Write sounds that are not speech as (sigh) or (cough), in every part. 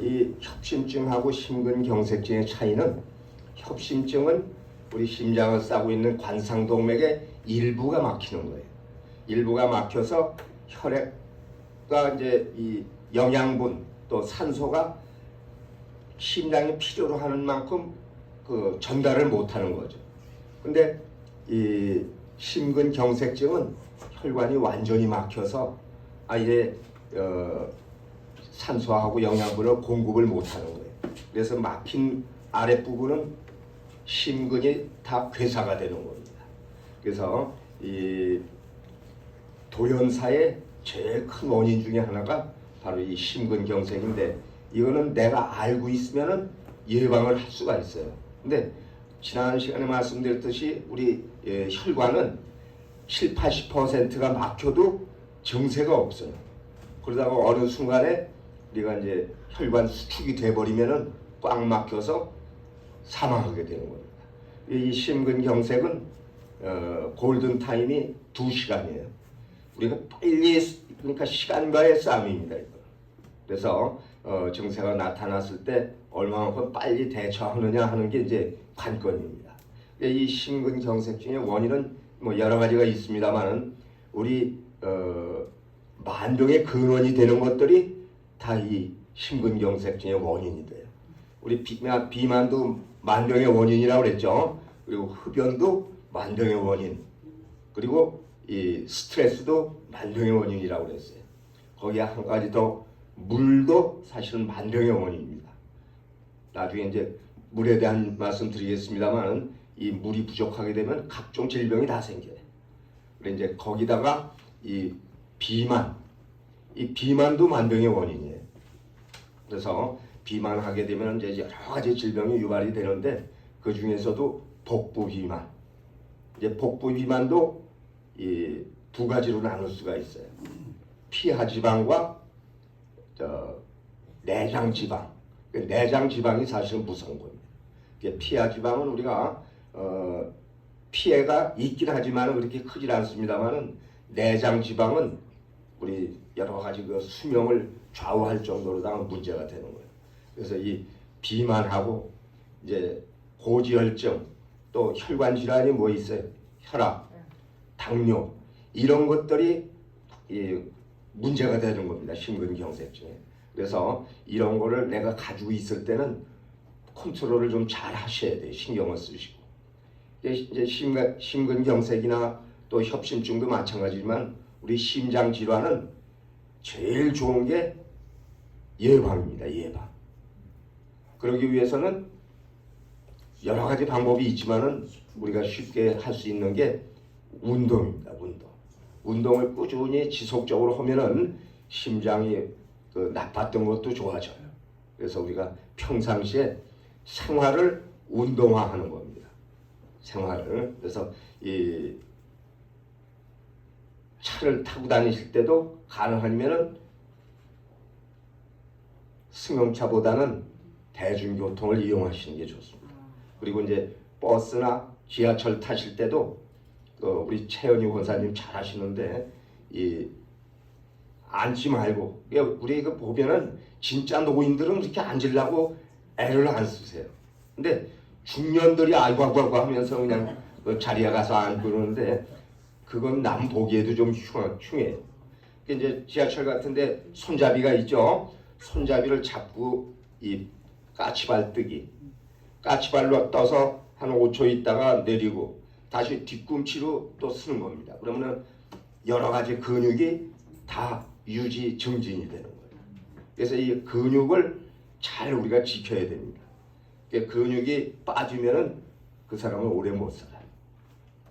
이 협심증하고 심근경색증의 차이는 협심증은 우리 심장을 싸고 있는 관상동맥의 일부가 막히는 거예요. 일부가 막혀서 혈액과 이제 이 영양분 또 산소가 심장이 필요로 하는 만큼 그 전달을 못하는 거죠. 근데 이 심근경색증은 혈관이 완전히 막혀서 아예 어, 산소하고 영양분을 공급을 못하는 거예요. 그래서 막힌 아랫부분은 심근이 다 괴사가 되는 겁니다. 그래서 이 돌연사의 제일 큰 원인 중에 하나가 바로 이 심근경색인데 이거는 내가 알고 있으면은 예방을 할 수가 있어요. 근데 지난 시간에 말씀드렸듯이 우리 예, 혈관은 7, 80%가 막혀도 증세가 없어요. 그러다가 어느 순간에 우리가 이제 혈관 수축이 돼버리면은 꽉 막혀서 사망하게 되는 겁니다. 이 심근경색은 어, 골든 타임이 2 시간이에요. 우리가 빨리 그러니까 시간과의 싸움입니다. 이거. 그래서 어, 증세가 나타났을 때 얼마만큼 빨리 대처하느냐 하는 게 이제 관건입니다. 이 심근경색증의 원인은 뭐 여러 가지가 있습니다만은 우리 어, 만병의 근원이 되는 것들이 다 이 심근경색증의 원인이 돼요. 우리 비만, 비만 도 만병의 원인이라고 그랬죠. 그리고 흡연도 만병의 원인. 그리고 이 스트레스도 만병의 원인이라고 그랬어요. 거기에 한 가지 더 물도 사실은 만병의 원인입니다. 나중에 이제 물에 대한 말씀 드리겠습니다만은 이 물이 부족하게 되면 각종 질병이 다 생겨요. 그래 이제 거기다가 이 비만, 이 비만도 만병의 원인이에요. 그래서 비만하게 되면 이제 여러 가지 질병이 유발이 되는데 그 중에서도 복부 비만, 이제 복부 비만도 이 두 가지로 나눌 수가 있어요. 피하 지방과 저 내장 지방. 그 내장 지방이 사실은 무서운 겁니다. 피하 지방은 우리가 어, 피해가 있긴 하지만 그렇게 크질 않습니다만은 내장 지방은 우리 여러 가지 그 수명을 좌우할 정도로다가 문제가 되는 거예요. 그래서 이 비만하고 이제 고지혈증 또 혈관 질환이 뭐 있어요? 혈압, 당뇨 이런 것들이 이 문제가 되는 겁니다. 심근경색증에. 그래서 이런 거를 내가 가지고 있을 때는 컨트롤을 좀 잘 하셔야 돼요. 신경을 쓰시고. 이제 심근, 심근경색이나 또 협심증도 마찬가지지만 우리 심장 질환은 제일 좋은 게 예방입니다. 예방. 그러기 위해서는 여러 가지 방법이 있지만은 우리가 쉽게 할 수 있는 게 운동입니다. 운동. 운동을 꾸준히 지속적으로 하면은 심장이 그 나빴던 것도 좋아져요. 그래서 우리가 평상시에 생활을 운동화하는 겁니다. 생활을 그래서 이 차를 타고 다니실 때도 가능하면은 승용차보다는 대중교통을 이용하시는 게 좋습니다. 그리고 이제 버스나 지하철 타실 때도 그 우리 최연희 권사님 잘 하시는데 이 앉지 말고 이게 우리 그 보면은 진짜 노인들은 그렇게 앉으려고 애를 안 쓰세요. 근데 중년들이 아이고 아이고 하면서 그냥 그 자리에 가서 앉고 그러는데 그건 남 보기에도 좀 흉, 흉해요. 그 이제 지하철 같은데 손잡이가 있죠. 손잡이를 잡고 이 까치발 뜨기 까치발로 떠서 한 5초 있다가 내리고 다시 뒤꿈치로 또 쓰는 겁니다. 그러면은 여러 가지 근육이 다 유지 증진이 되는 거예요. 그래서 이 근육을 잘 우리가 지켜야 됩니다. 그 근육이 빠지면은 그 사람은 오래 못 살아요.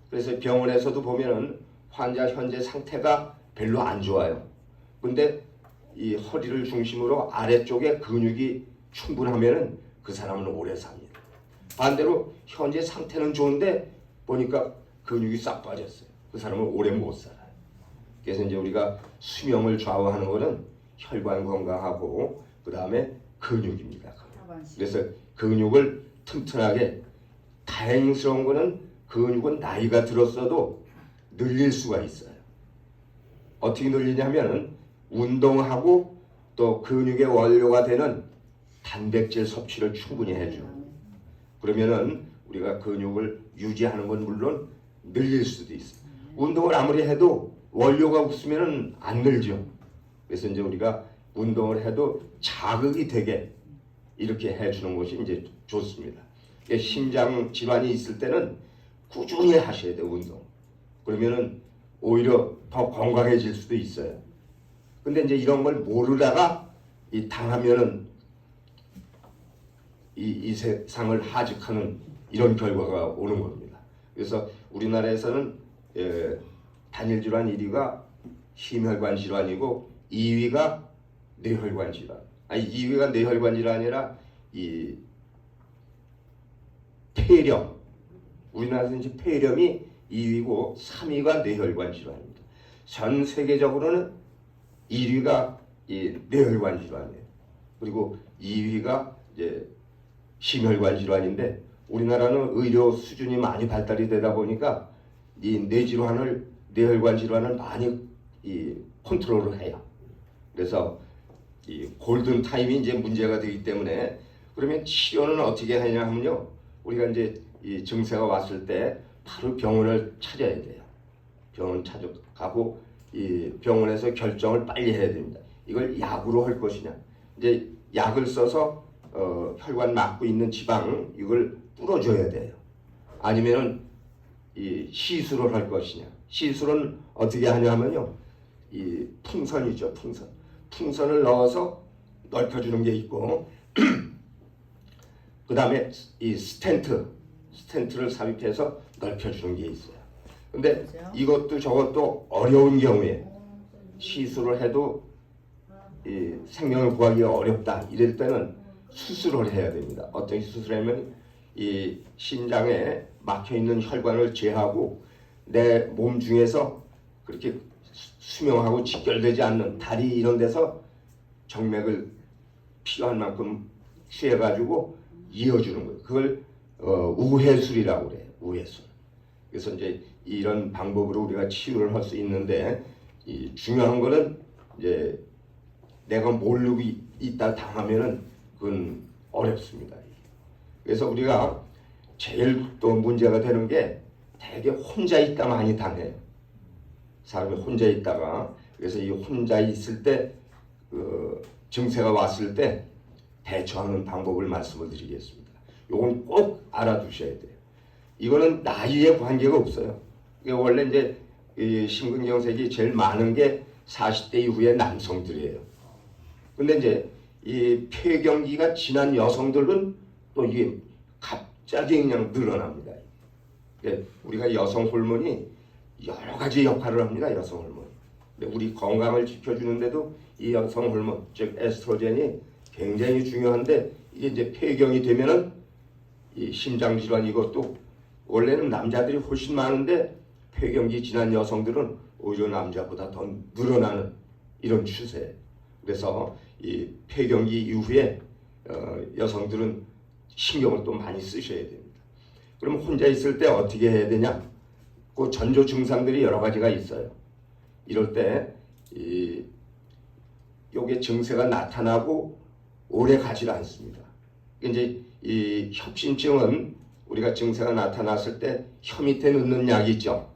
그래서 병원에서도 보면은 환자 현재 상태가 별로 안 좋아요. 근데 이 허리를 중심으로 아래쪽에 근육이 충분하면은 그 사람은 오래 삽니다. 반대로 현재 상태는 좋은데 보니까 근육이 싹 빠졌어요. 그 사람은 오래 못 살아요. 그래서 이제 우리가 수명을 좌우하는 것은 혈관 건강하고 그 다음에 근육입니다. 그래서 근육을 튼튼하게 다행스러운 거는 근육은 나이가 들었어도 늘릴 수가 있어요. 어떻게 늘리냐면은 운동하고 또 근육의 원료가 되는 단백질 섭취를 충분히 해줘. 그러면은 우리가 근육을 유지하는 건 물론 늘릴 수도 있어. 운동을 아무리 해도 원료가 없으면은 안 늘죠. 그래서 이제 우리가 운동을 해도 자극이 되게 이렇게 해주는 것이 이제 좋습니다. 심장 질환이 있을 때는 꾸준히 하셔야 돼요 운동. 그러면은 오히려 더 건강해질 수도 있어요. 근데 이제 이런 걸 모르다가 이 당하면은 이, 이 세상을 하직하는 이런 결과가 오는 겁니다. 그래서 우리나라에서는 예, 단일 질환 1위가 심혈관 질환이고 2위가 뇌혈관 질환. 아니 2위가 뇌혈관 질환이라 이 폐렴. 우리나라에서 이제 폐렴이 2위고 3위가 뇌혈관 질환입니다. 전 세계적으로는 1위가 이 뇌혈관 질환이에요. 그리고 2위가 이제 심혈관 질환인데 우리나라는 의료 수준이 많이 발달이 되다 보니까 이 뇌질환을 뇌혈관 질환을 많이 이 컨트롤을 해요. 그래서 이 골든 타임이 이제 문제가 되기 때문에 그러면 치료는 어떻게 하냐 하면요. 우리가 이제 이 증세가 왔을 때 바로 병원을 찾아야 돼요. 병원 찾아가고 이 병원에서 결정을 빨리 해야 됩니다. 이걸 약으로 할 것이냐. 이제 약을 써서 어, 혈관 막고 있는 지방 이걸 뚫어줘야 돼요. 아니면은 이 시술을 할 것이냐. 시술은 어떻게 하냐면요. 이 풍선이죠, 풍선. 풍선을 넣어서 넓혀주는 게 있고, (clears throat) 그 다음에 이 스텐트, 스텐트를 삽입해서 넓혀주는 게 있어요. 근데? 이것도 저것도 어려운 경우에 시술을 해도 이 생명을 구하기 어렵다 이럴 때는 수술을 해야 됩니다. 어떤 수술하면 이 심장에 막혀 있는 혈관을 제하고 내 몸 중에서 그렇게 수- 수명하고 직결되지 않는 다리 이런 데서 정맥을 필요한 만큼 취해가지고 이어주는 거예요. 그걸 어, 우회술이라고 그래요. 우회술. 그래서 이제 이런 방법으로 우리가 치유를 할 수 있는데 이 중요한 거는 이제 내가 모르고 있- 있다 당하면은 그건 어렵습니다. 그래서 우리가 제일 또 문제가 되는 게 되게 혼자 있다 많이 당해요. 사람이 혼자 있다가 그래서 이 혼자 있을 때 그 증세가 왔을 때 대처하는 방법을 말씀을 드리겠습니다. 요건 꼭 알아두셔야 돼요. 이거는 나이에 관계가 없어요. 이게 원래 이제 이 심근경색이 제일 많은 게 40대 이후의 남성들이에요. 근데 이제 이 폐경기가 지난 여성들은 또 이게 갑자기 그냥 늘어납니다. 예, 우리가 여성 호르몬이 여러 가지 역할을 합니다. 여성 호르몬. 우리 건강을 지켜주는데도 이 여성 호르몬, 즉 에스트로겐이 굉장히 중요한데 이게 이제 폐경이 되면은 이 심장 질환 이것도 원래는 남자들이 훨씬 많은데 폐경기 지난 여성들은 오히려 남자보다 더 늘어나는 이런 추세. 그래서 이 폐경기 이후에 어, 여성들은 신경을 또 많이 쓰셔야 됩니다. 그럼 혼자 있을 때 어떻게 해야 되냐? 그 전조 증상들이 여러 가지가 있어요. 이럴 때 이 요게 증세가 나타나고 오래 가지 않습니다. 이제 이 협심증은 우리가 증세가 나타났을 때 혀 밑에 넣는 약이 있죠.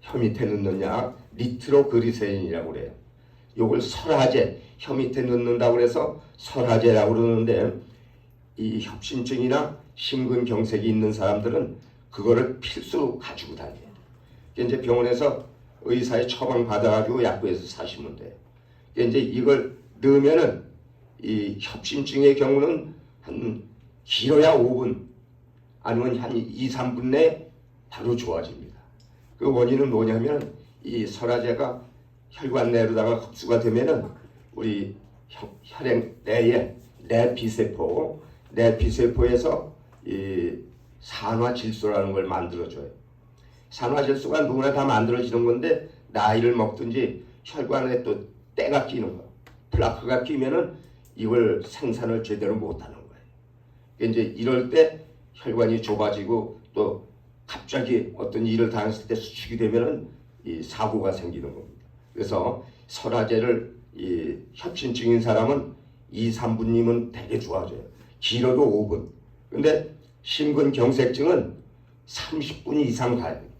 혀 밑에 넣는 약 니트로그리세린이라고 그래요. 요걸 설화제 혀 밑에 넣는다고 그래서 설화제라고 그러는데 이 협심증이나 심근경색이 있는 사람들은 그거를 필수로 가지고 다녀요. 이제 병원에서 의사의 처방 받아가지고 약국에서 사시면 돼요. 이제 이걸 넣으면은 이 협심증의 경우는 한 길어야 5분 아니면 한 2, 3분 내에 바로 좋아집니다. 그 원인은 뭐냐면 이 설화제가 혈관 내로다가 흡수가 되면은 우리 혈- 혈액 내에 내피세포 내피세포에서 이 산화질소라는 걸 만들어줘요. 산화질소가 누구나 다 만들어지는 건데 나이를 먹든지 혈관에 또 때가 끼는 거, 플라크가 끼면은 이걸 생산을 제대로 못하는 거예요. 이제 이럴 때 혈관이 좁아지고 또 갑자기 어떤 일을 당했을 때 수축이 되면은 이 사고가 생기는 겁니다. 그래서 설화제를 이 협심증인 사람은 2, 3분이면 되게 좋아져요. 길어도 5분. 근데 심근경색증은 30분 이상 가야 돼요.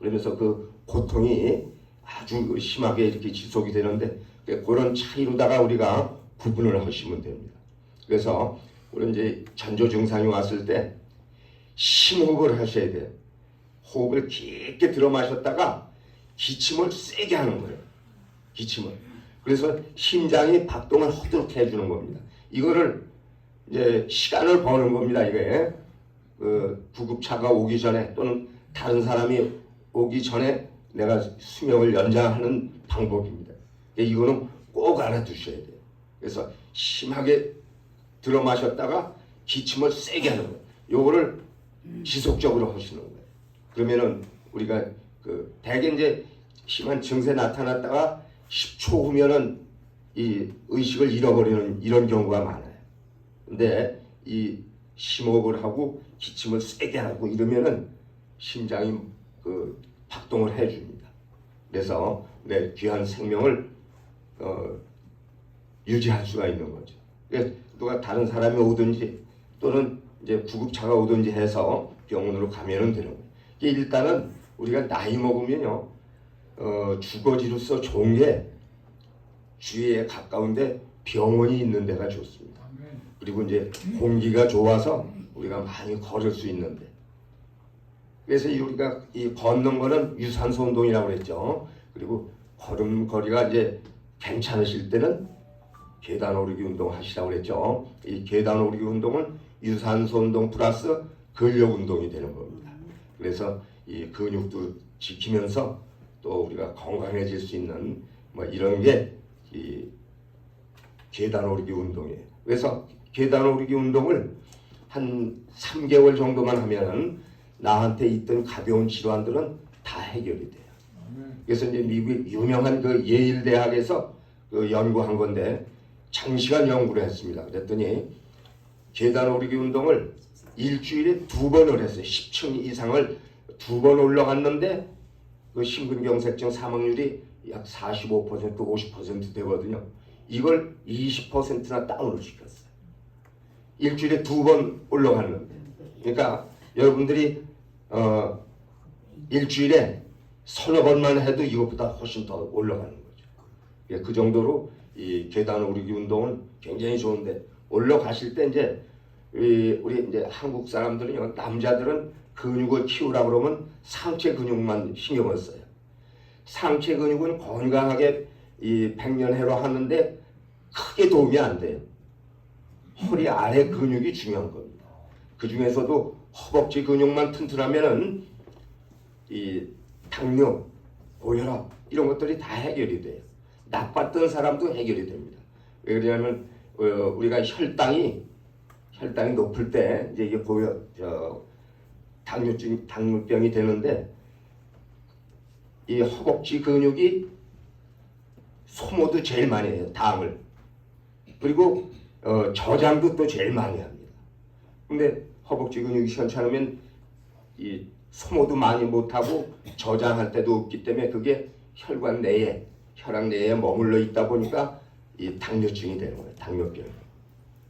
그러면서 그 고통이 아주 그 심하게 이렇게 지속이 되는데 그런 차이로다가 우리가 구분을 하시면 됩니다. 그래서 우리 이제 전조 증상이 왔을 때 심호흡을 하셔야 돼요. 호흡을 깊게 들어 마셨다가 기침을 세게 하는 거예요. 기침을. 그래서 심장이 박동을 허도록 해주는 겁니다. 이거를 이제 시간을 버는 겁니다. 이게 그 구급차가 오기 전에 또는 다른 사람이 오기 전에 내가 수명을 연장하는 방법입니다. 이거는 꼭 알아두셔야 돼요. 그래서 심하게 들어 마셨다가 기침을 세게 하는 거예요. 요거를 지속적으로 하시는 거예요. 그러면은 우리가 그 대개 이제 심한 증세 나타났다가 10초 후면은 이 의식을 잃어버리는 이런 경우가 많아요. 근데 이 심호흡을 하고 기침을 세게 하고 이러면은 심장이 그 박동을 해줍니다. 그래서 내 귀한 생명을 어, 유지할 수가 있는 거죠. 누가 다른 사람이 오든지 또는 이제 구급차가 오든지 해서 병원으로 가면은 되는 거예요. 일단은 우리가 나이 먹으면요, 어, 주거지로서 좋은 게 주위에 가까운데 병원이 있는 데가 좋습니다. 그리고 이제 공기가 좋아서 우리가 많이 걸을 수 있는데 그래서 이 우리가 이 걷는 거는 유산소 운동이라고 그랬죠. 그리고 걸음거리가 이제 괜찮으실 때는 계단 오르기 운동 하시라고 그랬죠. 이 계단 오르기 운동은 유산소 운동 플러스 근력 운동이 되는 겁니다. 그래서 이 근육도 지키면서 또 우리가 건강해질 수 있는 뭐 이런 게 이 계단 오르기 운동이에요. 그래서 계단 오르기 운동을 한 3개월 정도만 하면은 나한테 있던 가벼운 질환들은 다 해결이 돼요. 그래서 이제 미국 유명한 그 예일 대학에서 그 연구한 건데 장시간 연구를 했습니다. 그랬더니 계단 오르기 운동을 일주일에 두 번을 했어요. 10층 이상을 두 번 올라갔는데 그 심근경색증 사망률이 약 45% 50% 되거든요. 이걸 20%나 다운을 시켰어요. 일주일에 두 번 올라갔는데. 그러니까 여러분들이 어 일주일에 서너 번만 해도 이것보다 훨씬 더 올라가는 거죠. 예, 그 정도로 이 계단 오르기 운동은 굉장히 좋은데 올라가실 때 이제 이 우리 이제 한국 사람들은요 남자들은 근육을 키우라 그러면 상체 근육만 신경을 써요. 상체 근육은 건강하게 이 백년해로 하는데 크게 도움이 안 돼요. 허리 아래 근육이 중요한 겁니다. 그 중에서도 허벅지 근육만 튼튼하면은 이 당뇨, 고혈압 이런 것들이 다 해결이 돼요. 나빴던 사람도 해결이 됩니다. 왜 그러냐면 어, 우리가 혈당이 혈당이 높을 때 이제 이게 고혈 저 당뇨증 당뇨병이 되는데 이 허벅지 근육이 소모도 제일 많이 해요. 당을 그리고 어, 저장도 또 제일 많이 합니다. 근데 허벅지 근육이 시원찮으면 이 소모도 많이 못하고 저장할 때도 없기 때문에 그게 혈관 내에 혈압 내에 머물러 있다 보니까 이 당뇨증이 되는 거예요. 당뇨병.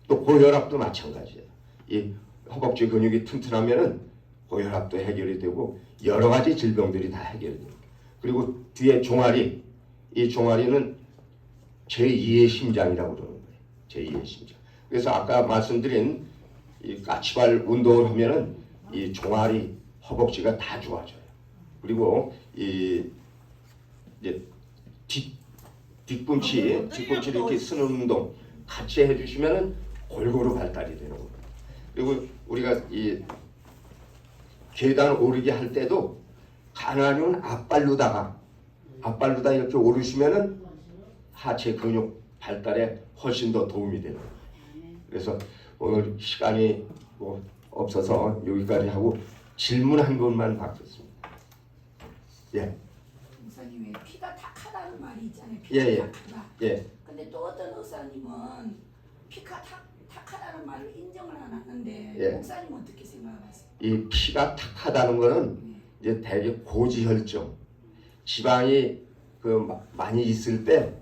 또 고혈압도 마찬가지예요. 이 허벅지 근육이 튼튼하면은 고혈압도 해결이 되고 여러 가지 질병들이 다 해결이 됩니다. 그리고 뒤에 종아리 이 종아리는 제2의 심장이라고 그러는 거예요. 제2의 심장. 그래서 아까 말씀드린 이 까치발 운동을 하면은 이 종아리 허벅지가 다 좋아져요. 그리고 이 이제 뒷 뒤꿈치 뒤꿈치를 이렇게 쓰는 운동 같이 해주시면은 골고루 발달이 되는 거예요. 그리고 우리가 이 계단 오르기 할 때도 가능하면 앞발로다가 앞발로다 이렇게 오르시면은 하체 근육 발달에 훨씬 더 도움이 되는 거예요. 그래서 오늘 시간이 뭐 없어서 여기까지 하고 질문 한 번만 받겠습니다. 예, 탁하다는 말이 있잖아요. 예, 피가 예. 탁하다. 예, 근데 또 어떤 의사님은 피가 탁, 탁하다는 말을 인정을 안 하는데 예. 목사님 어떻게 생각하세요? 이 피가 탁하다는 거는 네. 이제 대개 고지혈증, 지방이 그 마- 많이 있을 때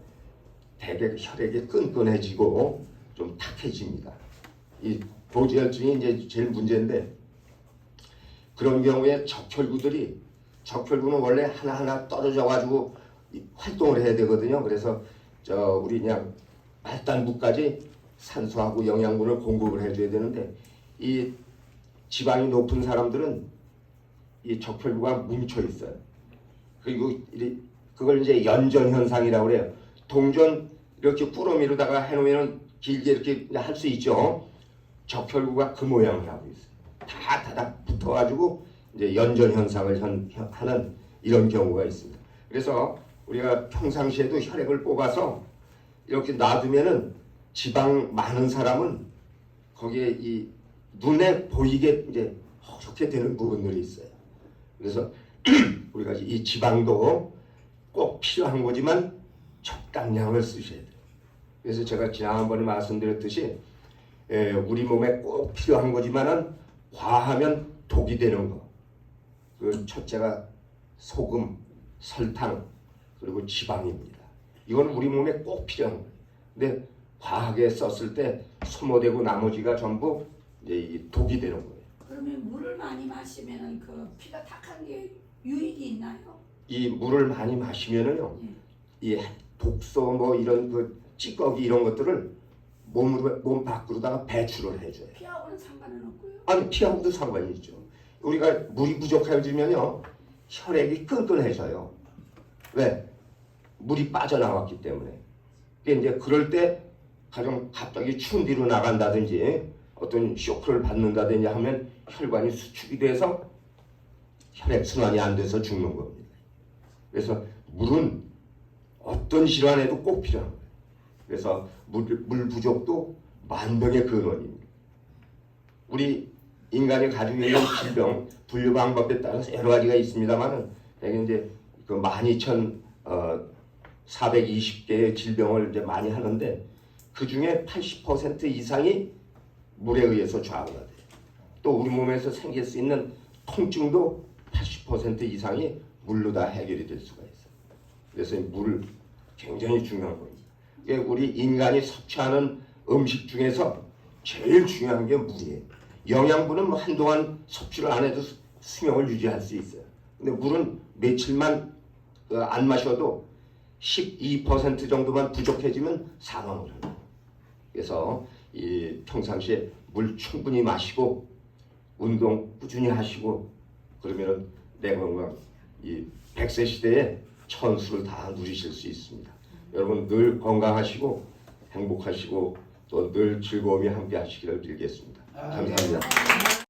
대개 혈액이 끈끈해지고 좀 탁해집니다. 이 고지혈증이 이제 제일 문제인데 그런 경우에 적혈구들이 적혈구는 원래 하나하나 떨어져 가지고 활동을 해야 되거든요. 그래서 저 우리 그냥 말단부까지 산소하고 영양분을 공급을 해줘야 되는데 이 지방이 높은 사람들은 이 적혈구가 뭉쳐 있어요. 그리고 이- 그걸 이제 연전 현상이라고 그래요. 동전 이렇게 꾸러미로다가 해놓으면 길게 이렇게 할 수 있죠. 적혈구가 그 모양을 하고 있어요. 다 다닥 붙어가지고 이제 연전 현상을 하는 이런 경우가 있습니다. 그래서 우리가 평상시에도 혈액을 뽑아서 이렇게 놔두면은 지방 많은 사람은 거기에 이 눈에 보이게 이제 허옇게 되는 부분들이 있어요. 그래서 (clears throat) 우리가 이 지방도 꼭 필요한 거지만 적당량을 쓰셔야 돼요. 그래서 제가 지난번에 말씀드렸듯이 에, 우리 몸에 꼭 필요한 거지만은 과하면 독이 되는 거. 그 첫째가 소금, 설탕, 그리고 지방입니다. 이건 우리 몸에 꼭 필요한 거예요. 근데 과하게 썼을 때 소모되고 나머지가 전부 이제 이 독이 되는 거예요. 그러면 물을 많이 마시면은 그 피가 탁한 게 유익이 있나요? 이 물을 많이 마시면은요, 이 독소 뭐 이런 그 찌꺼기 이런 것들을 몸으로 몸 밖으로다가 배출을 해줘요. 피하고는 상관은 없고요. 아니 피하고도 상관이 있죠. 우리가 물이 부족해지면요 혈액이 끈끈해져요. 왜? 물이 빠져나왔기 때문에. 그러니까 이제 그럴 때 가령 갑자기 추운 뒤로 나간다든지 어떤 쇼크를 받는다든지 하면 혈관이 수축이 돼서 혈액 순환이 안 돼서 죽는 겁니다. 그래서 물은 어떤 질환에도 꼭 필요한 거예요. 그래서 물, 물 부족도 만병의 근원입니다. 우리 인간이 가지고 있는 질병 분류 방법에 따라서 여러 가지가 있습니다만은 대개 이제 그 12,000 어, 420개의 질병을 이제 많이 하는데 그 중에 80% 이상이 물에 의해서 좌우가 돼요. 또 우리 몸에서 생길 수 있는 통증도 80% 이상이 물로 다 해결이 될 수가 있어요. 그래서 이물 굉장히 중요한 겁니다. 우리 인간이 섭취하는 음식 중에서 제일 중요한 게 물이에요. 영양분은 뭐 한동안 섭취를 안 해도 수- 수명을 유지할 수 있어요. 근데 물은 며칠만 어, 안 마셔도 12% 정도만 부족해지면 사망을 해요. 그래서 이 평상시에 물 충분히 마시고 운동 꾸준히 하시고 그러면은 내 건강 이 100세 시대에 천수를 다 누리실 수 있습니다. 여러분 늘 건강하시고 행복하시고 또 늘 즐거움이 함께 하시기를 빌겠습니다. 감사합니다.